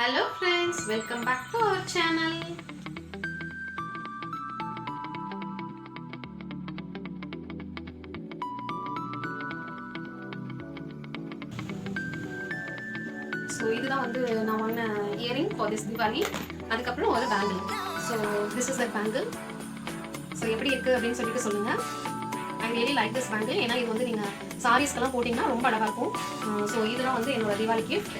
Hello friends welcome back to our channel so இதுதான் வந்து நான் வாங்கின இயரிங் ஃபார் திஸ் திவாலி அதுக்கப்புறம் ஒரு bangle so this is a bangle so எப்படி இருக்குது அப்படின்னு சொல்லிட்டு சொல்லுங்கள் I really like this bangle ஏன்னா இது வந்து நீங்கள் சாரீஸ்க்கெல்லாம் போட்டிங்கன்னா ரொம்ப அழகாக இருக்கும். Uh, ஸோ இதெல்லாம் வந்து என்னோட Diwali gift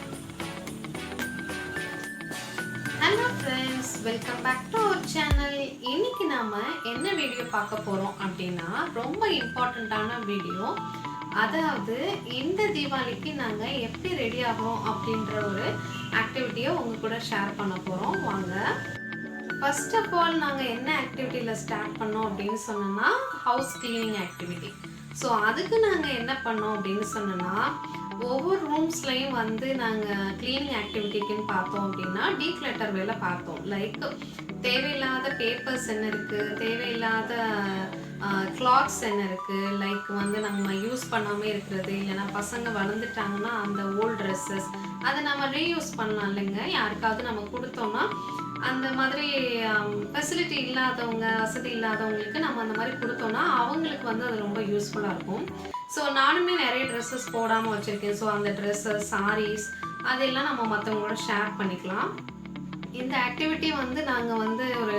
hello friends welcome back to our channel இன்னைக்கு நாம என்ன வீடியோ பார்க்க போறோம் அப்படின்னா ரொம்ப இம்பார்ட்டண்ட்டான வீடியோ அதாவது இந்த தீபாவளிக்கு நாங்கள் எப்படி ரெடி ஆகிறோம் அப்படின்ற ஒரு ஆக்டிவிட்டியை உங்க கூட ஷேர் பண்ண போகிறோம் வாங்க. ஃபர்ஸ்ட் ஆஃப் ஆல் நாங்கள் என்ன ஆக்டிவிட்டியில் ஸ்டார்ட் பண்ணோம் அப்படின்னு சொன்னோன்னா ஹவுஸ் கிளீனிங் ஆக்டிவிட்டி ஸோ அதுக்கு நாங்கள் என்ன பண்ணோம் அப்படின்னு சொன்னோன்னா ஒவ்வொரு ரூம்ஸ்லையும் வந்து நாங்கள் க்ளீனிங் ஆக்டிவிட்டிக்குன்னு பார்த்தோம் அப்படின்னா டீக்ளட்டர் வேலை பார்த்தோம். லைக் தேவையில்லாத பேப்பர்ஸ் என்ன இருக்குது தேவையில்லாத கிளாத்ஸ் என்ன இருக்குது லைக் வந்து நம்ம யூஸ் பண்ணாமல் இருக்கிறது இல்லைன்னா பசங்க வளர்ந்துட்டாங்கன்னா அந்த ஓல்ட் ட்ரெஸ்ஸஸ் அதை நம்ம ரீயூஸ் பண்ணலாம் இல்லைங்க. யாருக்காவது நம்ம கொடுத்தோம்னா அந்த மாதிரி ஃபெசிலிட்டி இல்லாதவங்க வசதி இல்லாதவங்களுக்கு நம்ம அந்த மாதிரி கொடுத்தோம்னா அவங்களுக்கு வந்து அது ரொம்ப யூஸ்ஃபுல்லாக இருக்கும். ஸோ நானுமே நிறைய ட்ரெஸ்ஸஸ் போடாமல் வச்சுருக்கேன். ஸோ அந்த ட்ரெஸ்ஸஸ் சாரீஸ் அதெல்லாம் நம்ம மற்றவங்களோட ஷேர் பண்ணிக்கலாம். இந்த ஆக்டிவிட்டி வந்து நாங்கள் வந்து ஒரு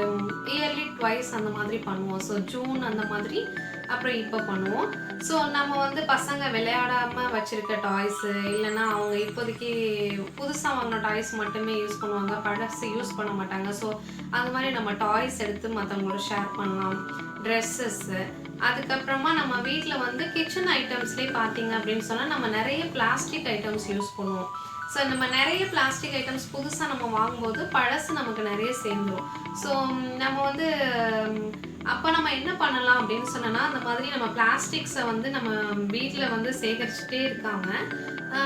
இயர்லி ட்வைஸ் அந்த மாதிரி பண்ணுவோம். ஸோ ஜூன் அந்த மாதிரி அப்புறம் இப்போ பண்ணுவோம். ஸோ நம்ம வந்து பசங்க விளையாடாமல் வச்சுருக்க டாய்ஸு இல்லைன்னா அவங்க இப்போதைக்கு புதுசாக வாங்கின டாய்ஸ் மட்டுமே யூஸ் பண்ணுவாங்க. பழசு யூஸ் பண்ண மாட்டாங்க. ஸோ அந்த மாதிரி நம்ம டாய்ஸ் எடுத்து மற்றவங்களோட ஷேர் பண்ணலாம். ட்ரெஸ்ஸஸ்ஸு அதுக்கப்புறமா நம்ம வீட்டில் வந்து கிச்சன் ஐட்டம்ஸ்லேயே பார்த்தீங்க அப்படின்னு சொன்னால் நம்ம நிறைய பிளாஸ்டிக் ஐட்டம்ஸ் யூஸ் பண்ணுவோம். ஸோ நம்ம நிறைய பிளாஸ்டிக் ஐட்டம்ஸ் புதுசாக நம்ம வாங்கும்போது பழசு நமக்கு நிறைய சேர்ந்துடும் ஸோ நம்ம வந்து அப்போ நம்ம என்ன பண்ணலாம் அப்படின்னு சொன்னோன்னா அந்த மாதிரி நம்ம பிளாஸ்டிக்ஸை வந்து நம்ம வீட்டில் வந்து சேகரிச்சுட்டே இருக்காம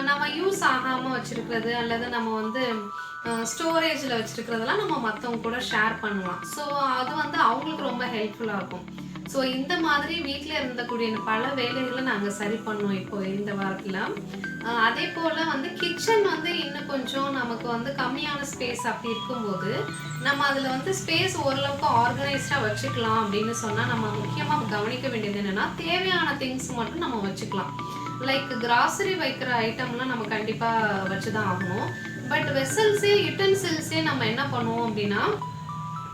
நம்ம யூஸ் ஆகாமல் வச்சுருக்கிறது அல்லது நம்ம வந்து ஸ்டோரேஜில் வச்சுருக்கிறதெல்லாம் நம்ம மற்றவங்க கூட ஷேர் பண்ணலாம். ஸோ அது வந்து அவங்களுக்கு ரொம்ப ஹெல்ப்ஃபுல்லாக இருக்கும். ஸோ இந்த மாதிரி வீட்டில் இருந்தக்கூடிய பல வேலைகளை நாங்கள் சரி பண்ணோம் இப்போ இந்த வாரத்தில் அதே போல் வந்து கிச்சன் வந்து இன்னும் கொஞ்சம் நமக்கு வந்து கம்மியான ஸ்பேஸ் அப்படி இருக்கும்போது நம்ம அதில் வந்து ஸ்பேஸ் ஓரளவுக்கு ஆர்கனைஸ்டாக வச்சுக்கலாம் அப்படின்னு சொன்னால் நம்ம முக்கியமாக கவனிக்க வேண்டியது என்னென்னா தேவையான திங்ஸ் மட்டும் நம்ம வச்சுக்கலாம். லைக் கிராசரி வைக்கிற ஐட்டம்லாம் நம்ம கண்டிப்பாக வச்சு தான் ஆகணும். பட் வெசல்ஸே யுட்டன்சில்ஸே நம்ம என்ன பண்ணுவோம் அப்படின்னா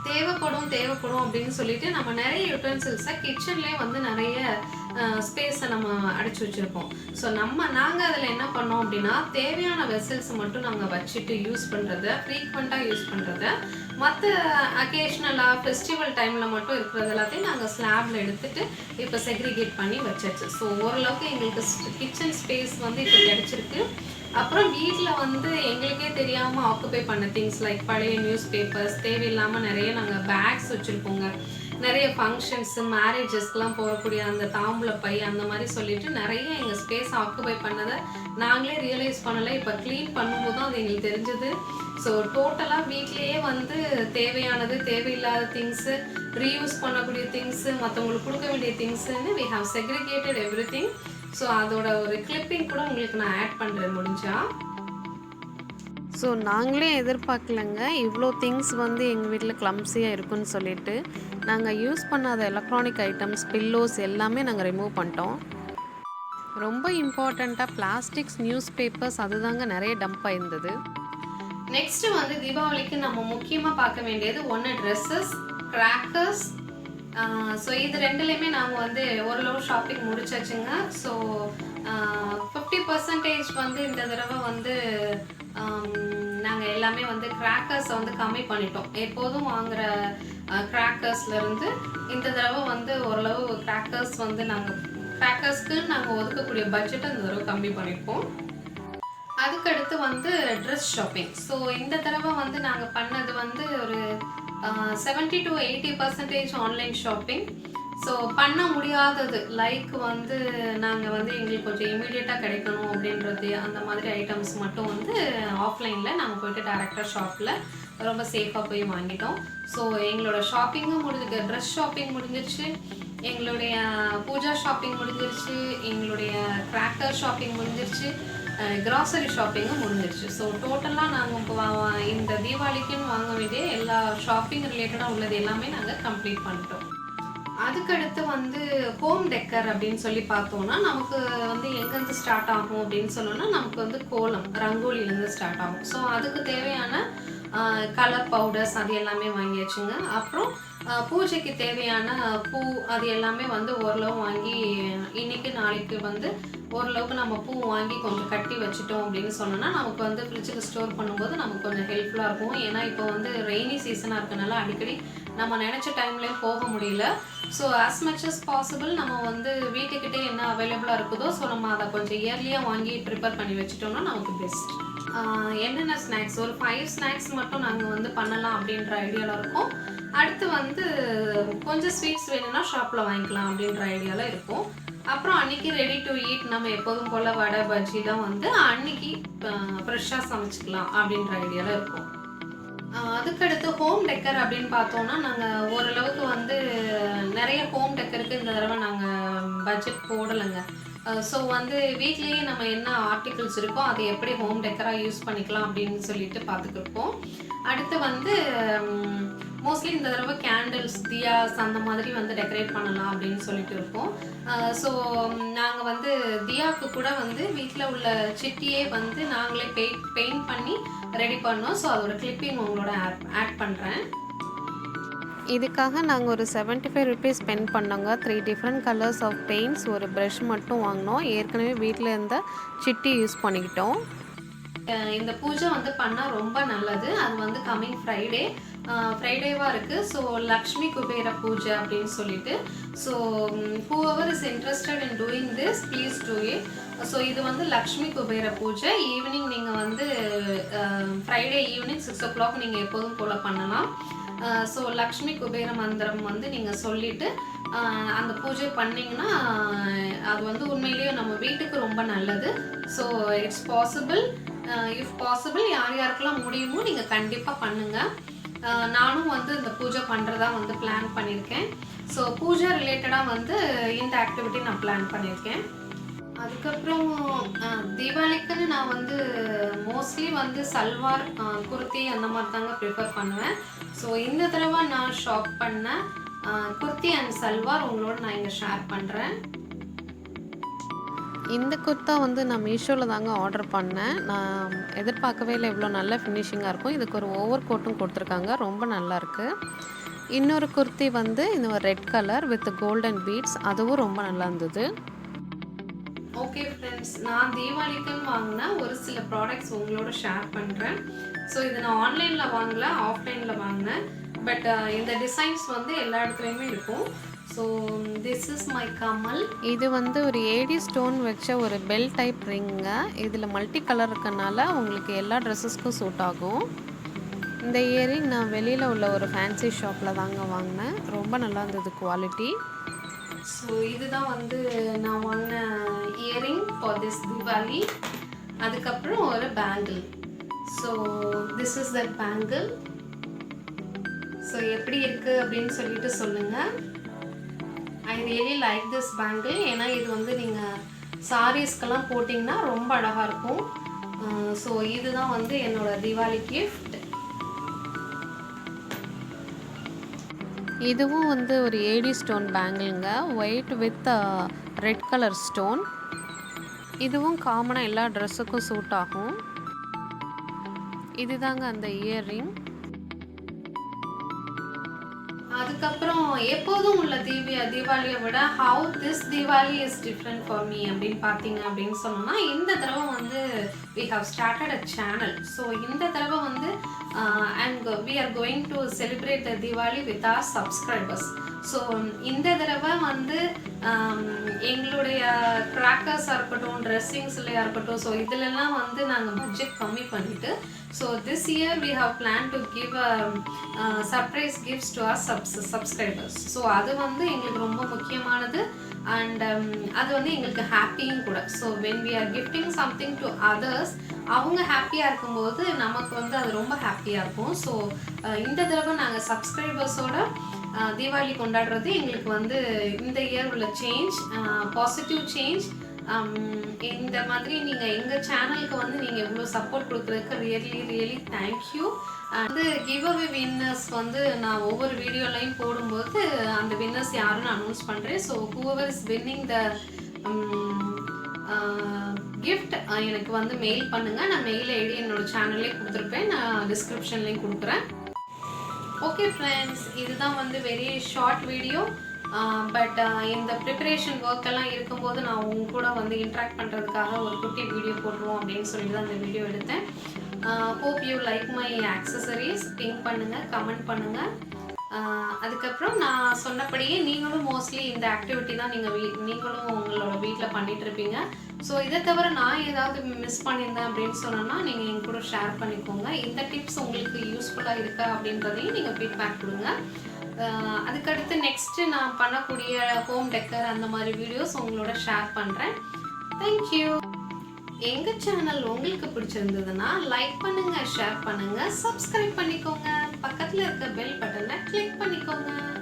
தேவைப்படும் தேவைப்படும் அப்படின்னு சொல்லிட்டு நம்ம நிறைய யூட்டன்சில்ஸை கிச்சன்லேயே வந்து நிறைய ஸ்பேஸை நம்ம அடைச்சி வச்சுருப்போம். ஸோ நம்ம நாங்கள் அதில் என்ன பண்ணோம் அப்படின்னா தேவையான வெசல்ஸை மட்டும் நாங்கள் வச்சுட்டு யூஸ் பண்ணுறத ஃப்ரீக்வெண்ட்டாக யூஸ் பண்ணுறத மற்ற அக்கேஷ்னலாக ஃபெஸ்டிவல் டைமில் மட்டும் இருக்கிறது எல்லாத்தையும் நாங்கள் ஸ்லாபில் எடுத்துட்டு இப்போ செக்ரிகேட் பண்ணி வச்சாச்சு. ஸோ ஓரளவுக்கு எங்களுக்கு கிச்சன் ஸ்பேஸ் வந்து இப்போ கிடச்சிருக்கு. அப்புறம் வீட்டில் வந்து எங்களுக்கே தெரியாமல் ஆக்குபை பண்ண திங்ஸ் லைக் பழைய நியூஸ் பேப்பர்ஸ் தேவையில்லாமல் நிறைய நாங்கள் பேக்ஸ் வச்சுருப்போங்க. நிறைய ஃபங்க்ஷன்ஸு மேரேஜஸ்க்கெலாம் போகக்கூடிய அந்த தாம்பூல பை அந்த மாதிரி சொல்லிட்டு நிறைய எங்கள் ஸ்பேஸ் ஆக்குபை பண்ணதை நாங்களே ரியலைஸ் பண்ணலை. இப்போ க்ளீன் பண்ணும்போது தான் அது எங்களுக்கு தெரிஞ்சது. ஸோ டோட்டலாக வீட்லேயே வந்து தேவையானது தேவையில்லாத திங்ஸு ரீயூஸ் பண்ணக்கூடிய திங்ஸு மற்றவங்களுக்கு கொடுக்க வேண்டிய திங்ஸுன்னு we have segregated everything so அதோட ஒரு கிளிப்பிங் கூட உங்களுக்கு நான் ஆட் பண்ணுறேன் முடிஞ்சா. ஸோ நாங்களே எதிர்பார்க்கலங்க. இவ்வளோ திங்ஸ் வந்து எங்கள் வீட்டில் கிளம்ஸியாக இருக்குன்னு சொல்லிட்டு நாங்கள் யூஸ் பண்ணாத எலக்ட்ரானிக் ஐட்டம்ஸ் பில்லோஸ் எல்லாமே நாங்கள் ரிமூவ் பண்ணிட்டோம். ரொம்ப இம்பார்ட்டண்ட்டாக பிளாஸ்டிக்ஸ் நியூஸ் பேப்பர்ஸ் அதுதாங்க நிறைய டம்ப் ஆயிருந்தது. நெக்ஸ்ட் வந்து தீபாவளிக்கு நம்ம முக்கியமாக பார்க்க வேண்டியது ஒன்று ட்ரெஸ்ஸஸ் கிராக்கர்ஸ் ஸோ இது ரெண்டுலேயுமே நாங்கள் வந்து ஓரளவு ஷாப்பிங் முடிச்சாச்சுங்க. ஸோ ஃபிஃப்டி பர்சன்டேஜ் வந்து இந்த தடவை வந்து நாங்கள் எல்லாமே வந்து கிராக்கர்ஸை வந்து கம்மி பண்ணிட்டோம். எப்போதும் வாங்குற கிராக்கர்ஸ்லேருந்து இந்த தடவை வந்து ஓரளவு கிராக்கர்ஸ் வந்து நாங்கள் கிராக்கர்ஸ்க்கு நாங்கள் ஒதுக்கக்கூடிய பட்ஜெட்டை இந்த தடவை கம்மி பண்ணியிருக்கோம் அதுக்கடுத்து வந்து ட்ரெஸ் ஷாப்பிங் ஸோ இந்த தடவை வந்து நாங்கள் பண்ணது வந்து ஒரு seventy to eighty percentage online shopping so பண்ண முடியாதது. லைக் வந்து நாங்கள் வந்து எங்களுக்கு கொஞ்சம் இமீடியட்டாக கிடைக்கணும் அப்படின்றது அந்த மாதிரி ஐட்டம்ஸ் மட்டும் வந்து ஆஃப்லைனில் நாங்கள் போயிட்டு டேரெக்டாக ஷாப்பில் ரொம்ப சேஃபாக போய் வாங்கிட்டோம். ஸோ எங்களோட ஷாப்பிங்கும் முடிஞ்சு ட்ரெஸ் ஷாப்பிங் முடிஞ்சிருச்சு. எங்களுடைய பூஜா ஷாப்பிங் முடிஞ்சிருச்சு. எங்களுடைய கிராக்கர் ஷாப்பிங் முடிஞ்சிருச்சு. கிராசரி ஷாப்பிங்கும் முடிஞ்சிருச்சு. ஸோ டோட்டலாக நாங்கள் இப்போ இந்த இந்த தீபாவளிக்குன்னு வாங்க வேண்டிய எல்லா ஷாப்பிங் ரிலேட்டடாக உள்ளது எல்லாமே நாங்கள் கம்ப்ளீட் பண்ணிட்டோம். அதுக்கடுத்து வந்து ஹோம் டெக்கர் அப்படின்னு சொல்லி பார்த்தோம்னா நமக்கு வந்து எங்கேருந்து ஸ்டார்ட் ஆகும் அப்படின்னு சொன்னோம்னா நமக்கு வந்து கோலம் ரங்கோலிலேருந்து ஸ்டார்ட் ஆகும். ஸோ அதுக்கு தேவையான கலர் பவுடர்ஸ் அது எல்லாமே வாங்கியாச்சுங்க அப்புறம் பூஜைக்கு தேவையான பூ அது எல்லாமே வந்து ஓரளவு வாங்கி இன்னைக்கு நாளைக்கு வந்து ஓரளவுக்கு நம்ம பூ வாங்கி கொஞ்சம் கட்டி வச்சுட்டோம் அப்படின்னு சொன்னோன்னா நமக்கு வந்து ஃப்ரிட்ஜுக்கு ஸ்டோர் பண்ணும்போது நமக்கு கொஞ்சம் ஹெல்ப்ஃபுல்லாக இருக்கும். ஏன்னா இப்போ வந்து ரெய்னி சீசனாக இருக்கனால அடிக்கடி நம்ம நினச்ச டைம்லேயும் போக முடியல. So as much as possible நம்ம வந்து வீட்டுக்கிட்டே என்ன அவைலபிளாக இருக்குதோ ஸோ நம்ம அதை கொஞ்சம் இயர்லியாக வாங்கி ப்ரிப்பேர் பண்ணி வச்சுட்டோம்னா நமக்கு பெஸ்ட் என்னென்ன ஸ்நாக்ஸ் ஒரு ஃபைவ் ஸ்நாக்ஸ் மட்டும் நாங்கள் வந்து பண்ணலாம் அப்படின்ற ஐடியாவில் இருக்கோம். அடுத்து வந்து கொஞ்சம் ஸ்வீட்ஸ் வேணும்னா ஷாப்பில் வாங்கிக்கலாம் அப்படின்ற ஐடியாவில் இருக்கும். அப்புறம் அன்னைக்கு ரெடி டு ஈட் நம்ம எப்போதும் போல் வடை பஜ்ஜிலாம் வந்து அன்னைக்கு ஃப்ரெஷ்ஷாக சமைச்சிக்கலாம் அப்படின்ற ஐடியாவில் இருக்கும். ஆஹ் அதுக்கடுத்து ஹோம் டெக்கர் அப்படின்னு பார்த்தோம்னா நாங்கள் ஓரளவுக்கு வந்து நிறைய ஹோம் டெக்கருக்கு இந்த தடவை நாங்கள் பட்ஜெட் போடலைங்க. ஸோ வந்து வீட்லேயே நம்ம என்ன ஆர்டிகிள்ஸ் இருக்கோ அதை எப்படி ஹோம் டெக்கராக யூஸ் பண்ணிக்கலாம் அப்படின்னு சொல்லிட்டு பார்த்துக்கிருப்போம். அடுத்து வந்து மோஸ்ட்லி இந்த தடவை கேண்டில்ஸ் தியாஸ் அந்த மாதிரி வந்து டெக்கரேட் பண்ணலாம் அப்படின்னு சொல்லிட்டு இருப்போம் ஸோ நாங்கள் வந்து தியாவுக்கு கூட வந்து வீட்டில் உள்ள சிட்டியே வந்து நாங்களே பெயிண்ட் பெயிண்ட் பண்ணி ரெடி பண்ணோம். ஸோ அதோட கிளிப்பிங் உங்களோட ஆட் ஆட் பண்ணுறேன் இதுக்காக நாங்கள் ஒரு 75 five rupees spend பண்ணோங்க. Three different colours of paints ஒரு ப்ரஷ் மட்டும் வாங்கினோம். ஏற்கனவே வீட்டில் இருந்த சிட்டி யூஸ் பண்ணிக்கிட்டோம். இந்த பூஜை வந்து பண்ணால் ரொம்ப நல்லது. அது வந்து கம்மிங் ஃப்ரைடே ஃப்ரைடேவாக இருக்குது ஸோ லக்ஷ்மி குபேர பூஜை அப்படின்னு சொல்லிட்டு. So whoever is interested in doing this please do it so இது வந்து லக்ஷ்மி குபேர பூஜை. ஈவினிங் நீங்கள் வந்து Friday evening six o'clock நீங்கள் எப்போதும் போல் பண்ணலாம். ஸோ லக்ஷ்மி குபேர மந்திரம் வந்து நீங்கள் சொல்லிட்டு அந்த பூஜை பண்ணிங்கன்னா அது வந்து உண்மையிலேயே நம்ம வீட்டுக்கு ரொம்ப நல்லது. So it's possible if possible யார் யாருக்கெல்லாம் முடியுமோ நீங்கள் கண்டிப்பாக பண்ணுங்கள் நானும் வந்து இந்த பூஜை பண்ணுறதா வந்து பிளான் பண்ணியிருக்கேன். ஸோ பூஜை ரிலேட்டடாக வந்து இந்த ஆக்டிவிட்டி நான் பிளான் பண்ணியிருக்கேன். அதுக்கப்புறம் தீபாவளிக்குன்னு நான் வந்து மோஸ்ட்லி வந்து சல்வார் குர்த்தி அந்த மாதிரி தாங்க ப்ரிஃபர் பண்ணுவேன். ஸோ இந்த தடவை நான் ஷாப் பண்ண குர்த்தி அண்ட் சல்வார் உங்களோட நான் இங்கே ஷேர் பண்ணுறேன் இந்த குர்த்தா வந்து நான் மீஷோவில் தாங்க ஆர்டர் பண்ணேன். நான் எதிர்பார்க்கவே இல்லை இவ்வளோ நல்ல ஃபினிஷிங்காக இருக்கும். இதுக்கு ஒரு ஓவர் கோட்டும் கொடுத்துருக்காங்க. ரொம்ப நல்லாயிருக்கு இன்னொரு குர்த்தி வந்து இந்த ஒரு red colour with golden beads அதுவும் ரொம்ப நல்லா இருந்தது. ஓகே ஃப்ரெண்ட்ஸ் நான் தீபாவளிக்குன்னு வாங்கின ஒரு சில ப்ராடக்ட்ஸ் உங்களோட ஷேர் பண்ணுறேன் ஸோ இது நான் ஆன்லைனில் வாங்கல ஆஃப்லைனில் வாங்கினேன். பட் uh, இந்த டிசைன்ஸ் வந்து எல்லா இடத்துலையுமே இருக்கும். ஸோ திஸ் இஸ் மை கமல் இது வந்து ஒரு ஏடி ஸ்டோன் வச்ச ஒரு பெல் டைப் ரிங்க இதில் மல்டி கலர் இருக்கனால உங்களுக்கு எல்லா ட்ரெஸ்ஸஸ்க்கும் சூட் ஆகும். இந்த இயரிங் நான் வெளியில் உள்ள ஒரு ஃபேன்சி ஷாப்பில் தாங்க வாங்கினேன். ரொம்ப நல்லா இருந்தது குவாலிட்டி ஸோ இதுதான் வந்து நான் வாங்கின இயரிங் ஃபார் திஸ் தீபாவளி அதுக்கப்புறம் ஒரு bangle so this is the bangle so எப்படி இருக்கு அப்படின்னு சொல்லிட்டு சொல்லுங்க. I really like this bangle ஏன்னா இது வந்து நீங்கள் சாரீஸ்க்கெல்லாம் போட்டிங்கன்னா ரொம்ப அழகாக இருக்கும். Uh, ஸோ இதுதான் வந்து என்னோட தீபாவளி கிஃப்ட் இதுவும் வந்து ஒரு AD stone பேங்கிள்ங்க white with red colour stone இதுவும் காமனாக எல்லா ட்ரெஸ்ஸுக்கும் சூட் ஆகும். இதுதாங்க அந்த இயர்ரிங் அதுக்கப்புறம் எப்போதும் உள்ள தீபி தீபாவளியை விட how this Deepavali is different for me அப்படின்னு பார்த்தீங்க அப்படின்னு சொன்னோம்னா இந்த தடவை வந்து we have started a channel so இந்த தடவை வந்து and we are going to celebrate the Deepavali with our subscribers so இந்த தடவை வந்து um, எங்களுடைய கிராக்கர்ஸாக இருக்கட்டும் ட்ரெஸ்ஸிங்ஸ்லையாக இருக்கட்டும் ஸோ இதிலெல்லாம் வந்து நாங்கள் பட்ஜெட் கம்மி பண்ணிவிட்டு so this year we have plan to give surprise gifts to our subs subscribers so அது வந்து எங்களுக்கு ரொம்ப முக்கியமானது. அண்ட் um, அது வந்து எங்களுக்கு ஹாப்பியும் கூட. So when we are gifting something to others அவங்க ஹாப்பியாக இருக்கும்போது நமக்கு வந்து அது ரொம்ப ஹாப்பியாக இருக்கும். ஸோ uh, இந்த தடவை நாங்கள் சப்ஸ்கிரைபர்ஸோட தீபாவளி கொண்டாடுறது எங்களுக்கு வந்து இந்த இயர் உள்ள சேஞ்ச் பாசிட்டிவ் சேஞ்ச் இந்த மாதிரி நீங்கள் எங்கள் சேனலுக்கு வந்து நீங்கள் இவ்வளோ சப்போர்ட் கொடுக்குறதுக்கு ரியலி ரியலி தேங்க்யூ வந்து கிவ் அவே வின்னர்ஸ் வந்து நான் ஒவ்வொரு வீடியோலையும் போடும்போது அந்த வின்னர்ஸ் யாருன்னு அனௌன்ஸ் பண்ணுறேன் so whoever is winning the gift எனக்கு வந்து மெயில் பண்ணுங்கள் நான் மெயில் ஐடி என்னோட சேனல்லே கொடுத்துருப்பேன். நான் டிஸ்கிரிப்ஷன்லேயும் கொடுக்குறேன். ஓகே ஃப்ரெண்ட்ஸ் இதுதான் வந்து வெரி ஷார்ட் வீடியோ பட் இந்த ப்ரிப்பரேஷன் ஒர்க் எல்லாம் இருக்கும்போது நான் உங்க கூட வந்து இன்ட்ராக்ட் பண்ணுறதுக்காக ஒரு குட்டி வீடியோ போடுவோம் அப்படின்னு சொல்லிட்டு தான் இந்த வீடியோ எடுத்தேன். Hope you like my accessories pink பண்ணுங்கள் கமெண்ட் பண்ணுங்கள் அதுக்கப்புறம் நான் சொன்னபடியே நீங்களும் மோஸ்ட்லி இந்த ஆக்டிவிட்டி தான் நீங்கள் வீ நீங்களும் உங்களோட வீட்டில் பண்ணிட்டு இருப்பீங்க. ஸோ இதை தவிர நான் ஏதாவது மிஸ் பண்ணியிருந்தேன் அப்படின்னு சொன்னேன்னா நீங்கள் என் கூட ஷேர் பண்ணிக்கோங்க. இந்த டிப்ஸ் உங்களுக்கு யூஸ்ஃபுல்லாக இருக்கா அப்படின்றதையும் நீங்கள் ஃபீட்பேக் கொடுங்க. அதுக்கடுத்து நெக்ஸ்ட்டு நான் பண்ணக்கூடிய ஹோம் டெக்கர் அந்த மாதிரி வீடியோஸ் உங்களோட ஷேர் பண்ணுறேன் தேங்க்யூ எங்கள் சேனல் உங்களுக்கு பிடிச்சிருந்ததுன்னா லைக் பண்ணுங்கள் ஷேர் பண்ணுங்கள் சப்ஸ்கிரைப் பண்ணிக்கோங்க. பக்கத்தில் இருக்க கிளிக் பண்ணிக்கோங்க.